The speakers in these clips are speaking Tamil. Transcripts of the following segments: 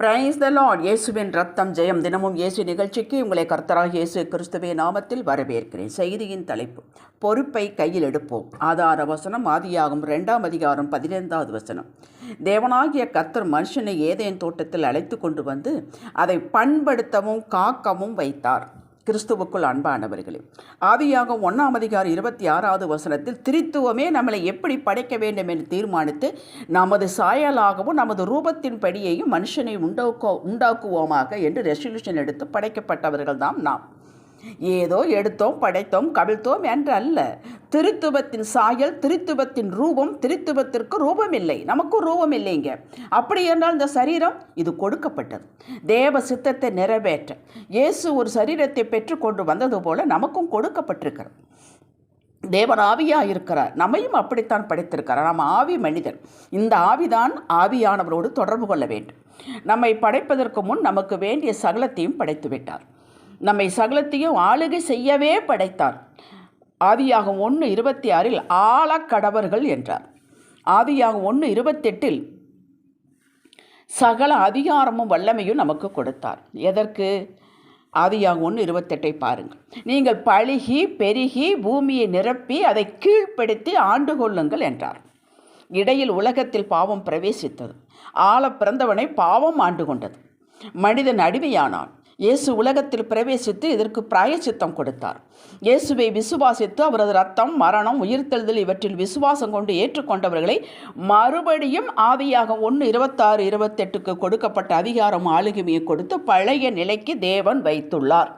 பிரைஸ் த லார்ட் இயேசுவின் ரத்தம் ஜெயம். தினமும் இயேசு நிகழ்ச்சிக்கு உங்களை கர்த்தராக இயேசு கிறிஸ்துவே நாமத்தில் வரவேற்கிறேன். செய்தியின் தலைப்பு பொறுப்பை கையில் எடுப்போம். ஆதார வசனம் ஆதியாகும் ரெண்டாம் அதிகாரம் பதினைந்தாவது வசனம். தேவனாகிய கர்த்தர் மனுஷனை ஏதேன் தோட்டத்தில் அழைத்து கொண்டு வந்து அதை பண்படுத்தவும் காக்கவும் வைத்தார். கிறிஸ்துவுக்குள் அன்பானவர்களே ஆவியாக ஒன்றாம் அதிகாரம் இருபத்தி ஆறாவது வசனத்தில் திரித்துவமே நம்மளை எப்படி படைக்க வேண்டும் என்று தீர்மானித்து நமது சாயலாகவும் நமது ரூபத்தின் படியையும் மனுஷனை உண்டாக்கோ உண்டாக்குவோமாக என்று ரெசல்யூஷன் எடுத்து படைக்கப்பட்டவர்கள் தான் நாம். ஏதோ எடுத்தோம் படைத்தோம் கவிழ்த்தோம் என்று அல்ல திருத்துவத்தின் சாயல் திருத்துவத்தின் ரூபம் திருத்துவத்திற்கு ரூபம் இல்லை நமக்கும் ரூபம் இல்லைங்க அப்படி என்றால் இந்த சரீரம் இது கொடுக்கப்பட்டது. தேவ சித்தத்தை நிறைவேற்ற. இயேசு ஒரு சரீரத்தை பெற்றுக்கொண்டு வந்தது போல நமக்கும் கொடுக்கப்பட்டிருக்கிறது. தேவன் ஆவியாக இருக்கிறார் நம்மையும் அப்படித்தான் படைத்திருக்கிறார். நம்ம ஆவி மனிதன் இந்த ஆவிதான் ஆவியானவரோடு தொடர்பு கொள்ள வேண்டும். நம்மை படைப்பதற்கு முன் நமக்கு வேண்டிய சகலத்தையும் படைத்து விட்டார் நம்மை சகலத்தையும் ஆளுகை செய்யவே படைத்தார். ஆதியாகும் ஒன்று இருபத்தி ஆறில் ஆழக்கடவர்கள் என்றார். ஆதியாகும் ஒன்று இருபத்தெட்டில் சகல அதிகாரமும் வல்லமையும் நமக்கு கொடுத்தார். எதற்கு? ஆதியாகும் ஒன்று இருபத்தெட்டை பாருங்கள். நீங்கள் பழுகி பெருகி பூமியை நிரப்பி அதை கீழ்ப்படுத்தி ஆண்டு கொள்ளுங்கள் என்றார். இடையில் உலகத்தில் பாவம் பிரவேசித்தது. ஆழ பிறந்தவனை பாவம் ஆண்டு கொண்டது. மனிதன் அடிமையானான். இயேசு உலகத்தில் பிரவேசித்து இதற்கு பிராயச்சித்தம் கொடுத்தார். இயேசுவை விசுவாசித்து அவரது ரத்தம் மரணம் உயிர்த்தெழுதல் இவற்றில் விசுவாசம் கொண்டு ஏற்றுக்கொண்டவர்களை மறுபடியும் ஆவியாக ஒன்று இருபத்தாறு இருபத்தெட்டுக்கு கொடுக்கப்பட்ட அதிகாரம் ஆளுகைமையை கொடுத்து பழைய நிலைக்கு தேவன் வைத்துள்ளார்.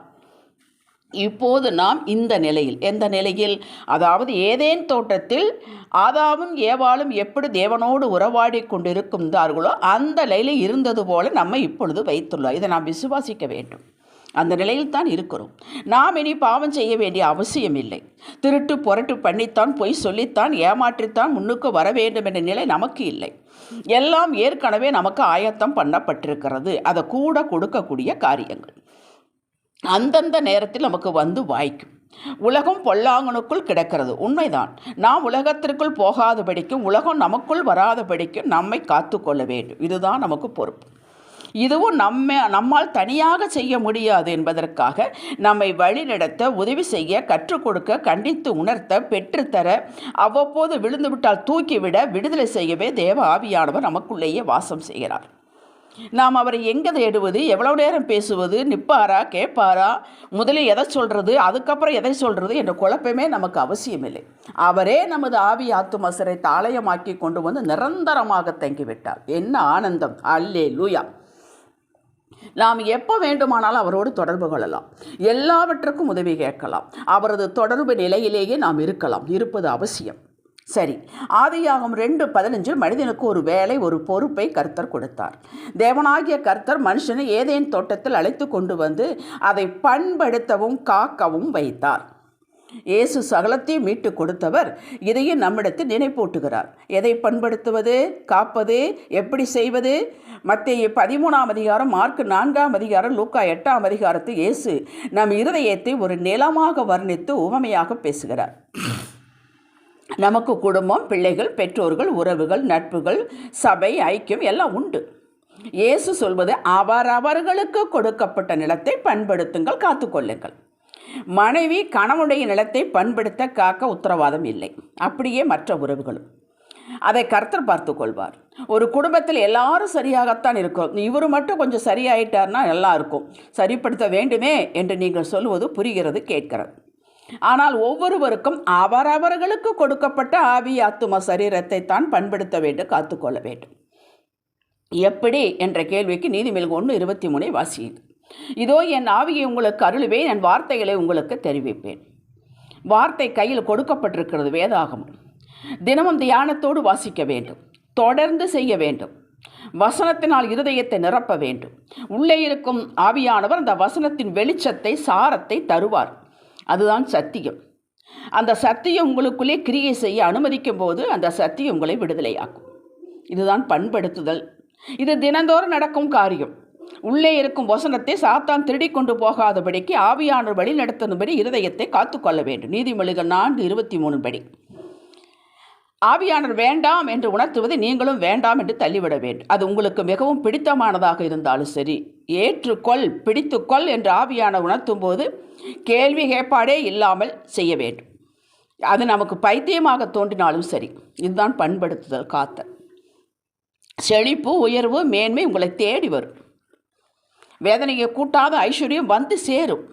இப்போது நாம் இந்த நிலையில் எந்த நிலையில்? அதாவது ஏதேன் தோட்டத்தில் ஆதாவும் ஏவாளும் எப்படி தேவனோடு உறவாடி கொண்டிருக்கின்றார்களோ அந்த நிலையில் இருந்தது போல நம்ம இப்பொழுது வைத்துள்ளோம் இதை நாம் விசுவாசிக்க வேண்டும். அந்த நிலையில் தான் இருக்கிறோம். நாம் இனி பாவம் செய்ய வேண்டிய அவசியம் இல்லை. திருட்டு புரட்டு பண்ணித்தான் பொய் சொல்லித்தான் ஏமாற்றித்தான் முன்னுக்கு வர வேண்டும் என்ற நிலை நமக்கு இல்லை. எல்லாம் ஏற்கனவே நமக்கு ஆயத்தம் பண்ணப்பட்டிருக்கிறது. அதை கூட கொடுக்கக்கூடிய காரியங்கள். அந்தந்த நேரத்தில் நமக்கு வந்து வாய்க்கும். உலகம் பொல்லாங்கனுக்குள் கிடக்கிறது. உண்மைதான். நாம் உலகத்திற்குள் போகாதபடிக்கும் உலகம் நமக்குள் வராதபடிக்கும் நம்மை காத்து கொள்ள வேண்டும். இதுதான் நமக்கு பொறுப்பு. இதுவும் நம்ம நம்மால் தனியாக செய்ய முடியாது என்பதற்காக நம்மை வழிநடத்த உதவி செய்ய கற்றுக் கொடுக்க கண்டித்து உணர்த்த பெற்றுத்தர அவ்வப்போது விழுந்துவிட்டால் தூக்கிவிட விடுதலை செய்யவே தேவ ஆவியானவர் நமக்குள்ளேயே வாசம் செய்கிறார். நாம் அவரை எங்கே தேடுவது எவ்வளோ நேரம் பேசுவது? நிற்பாரா கேட்பாரா? முதலில் எதை சொல்கிறது அதுக்கப்புறம் எதை சொல்கிறது என்ற குழப்பமே நமக்கு அவசியமில்லை. அவரே நமது ஆவி ஆத்துமசரை தாளயமாக்கி கொண்டு வந்து நிரந்தரமாக தங்கிவிட்டார். என்ன ஆனந்தம்! அல்லே லூயா நாம் எப்போ வேண்டுமானாலும் அவரோடு தொடர்பு கொள்ளலாம். எல்லாவற்றுக்கும் உதவி கேட்கலாம். அவரது தொடர்பு நிலையிலேயே நாம் இருக்கலாம். இருப்பது அவசியம். சரி ஆதியாகம் ரெண்டு பதினஞ்சில் மனிதனுக்கு ஒரு வேலை ஒரு பொறுப்பை கர்த்தர் கொடுத்தார். தேவனாகிய கர்த்தர் மனுஷனை ஏதேன் தோட்டத்தில் அழைத்து கொண்டு வந்து அதை பண்படுத்தவும் காக்கவும் வைத்தார். இயேசு சகலத்தையும் மீட்டு கொடுத்தவர் இதையும் நம்மிடத்தில் நினைப்பூட்டுகிறார். எதை பண்படுத்துவது காப்பது எப்படி செய்வது? மத்திய பதிமூணாம் அதிகாரம் மார்க் நான்காம் அதிகாரம் லூக்கா எட்டாம் அதிகாரத்தில் இயேசு நம் இருதயத்தை ஒரு நிலமாக வர்ணித்து உவமையாக பேசுகிறார். நமக்கு குடும்பம் பிள்ளைகள் பெற்றோர்கள் உறவுகள் நட்புகள் சபை ஐக்கியம் எல்லாம் உண்டு. இயேசு சொல்வது அவரவர்களுக்கு கொடுக்கப்பட்ட நிலத்தை பண்படுத்துங்கள் காத்துக்கொள்ளுங்கள் மனைவி கணவனுடைய நிலத்தை பண்படுத்த காக்க உத்தரவாதம் இல்லை. அப்படியே மற்ற உறவுகளும். அதை கர்த்தர் பார்த்து கொள்வார். ஒரு குடும்பத்தில் எல்லாரும் சரியாகத்தான் இருக்கும். இவர் மட்டும் கொஞ்சம் சரியாயிட்டார்னா நல்லா இருக்கும். சரிப்படுத்த வேண்டுமே என்று நீங்கள் சொல்வது புரிகிறது கேட்கிறது. ஆனால் ஒவ்வொருவருக்கும் அவரவர்களுக்கு கொடுக்கப்பட்ட ஆவி ஆத்தும சரீரத்தை தான் பண்படுத்த வேண்டும் காத்துக்கொள்ள வேண்டும். எப்படி என்ற கேள்விக்கு நீதிமொழிகள் ஒன்று இருபத்தி மூணை வாசியுது இதோ என் ஆவியை உங்களுக்கு அருளுவேன் என் வார்த்தைகளை உங்களுக்கு தெரிவிப்பேன். வார்த்தை கையில் கொடுக்கப்பட்டிருக்கிறது வேதாகமம். தினமும் தியானத்தோடு வாசிக்க வேண்டும் தொடர்ந்து செய்ய வேண்டும் வசனத்தினால் இருதயத்தை நிரப்ப வேண்டும். உள்ளே இருக்கும் ஆவியானவர் அந்த வசனத்தின் வெளிச்சத்தை சாரத்தை தருவார். அதுதான் சத்தியம். அந்த சத்தியம் உங்களுக்குள்ளே கிரியை செய்ய அனுமதிக்கும் போது அந்த சத்தியம் உங்களை விடுதலையாக்கும். இதுதான் பண்படுத்துதல். இது தினந்தோறும் நடக்கும் காரியம். உள்ளே இருக்கும் வசனத்தை சாத்தான் திருடி கொண்டு போகாதபடிக்கு ஆவியானவர் வழி நடத்தும்படி இருதயத்தை காத்துக்கொள்ள வேண்டும். நீதிமொழிகள் நான்கு இருபத்தி மூணு படி. ஆவியானவர் வேண்டாம் என்று உணர்த்துவது நீங்களும் வேண்டாம் என்று தள்ளிவிட வேண்டும். அது உங்களுக்கு மிகவும் பிடித்தமானதாக இருந்தாலும் சரி. ஏற்றுக்கொள் பிடித்துக்கொள் என்று ஆவியான உணர்த்தும் போது கேள்வி கேட்பாடே இல்லாமல் செய்ய வேண்டும். அது நமக்கு பைத்தியமாக தோன்றினாலும் சரி. இதுதான் பண்படுத்துதல் காத்தல். செழிப்பு உயர்வு மேன்மை உங்களை தேடி வரும். வேதனையை கூட்டாத ஐஸ்வர்யம் வந்து சேரும்.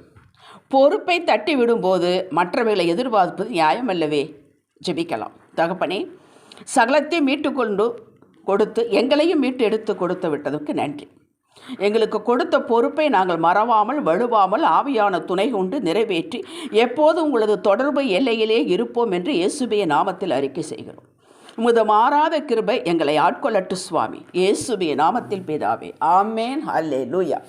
பொறுப்பை தட்டி விடும்போது மற்றவர்களை எதிர்பார்ப்பது நியாயமல்லவே. ஜெபிக்கலாம். தகப்பனே சகலத்தை மீட்டுக்கொண்டு கொடுத்து எங்களையும் மீட்டு எடுத்து கொடுத்து விட்டதற்கு நன்றி. எங்களுக்கு கொடுத்த பொறுப்பை நாங்கள் மறவாமல் வலுவாமல் ஆவியான துணை கொண்டு நிறைவேற்றி எப்போதும் உங்களது தொடர்பு எல்லையிலே இருப்போம் என்று இயேசுபிய நாமத்தில் அறிக்கை செய்கிறோம். உமது மாறாத கிருபை எங்களை ஆட்கொள்ளட்டு சுவாமி. இயேசுபிய நாமத்தில் பிதாவே. ஆமேன். அல்லே லூயா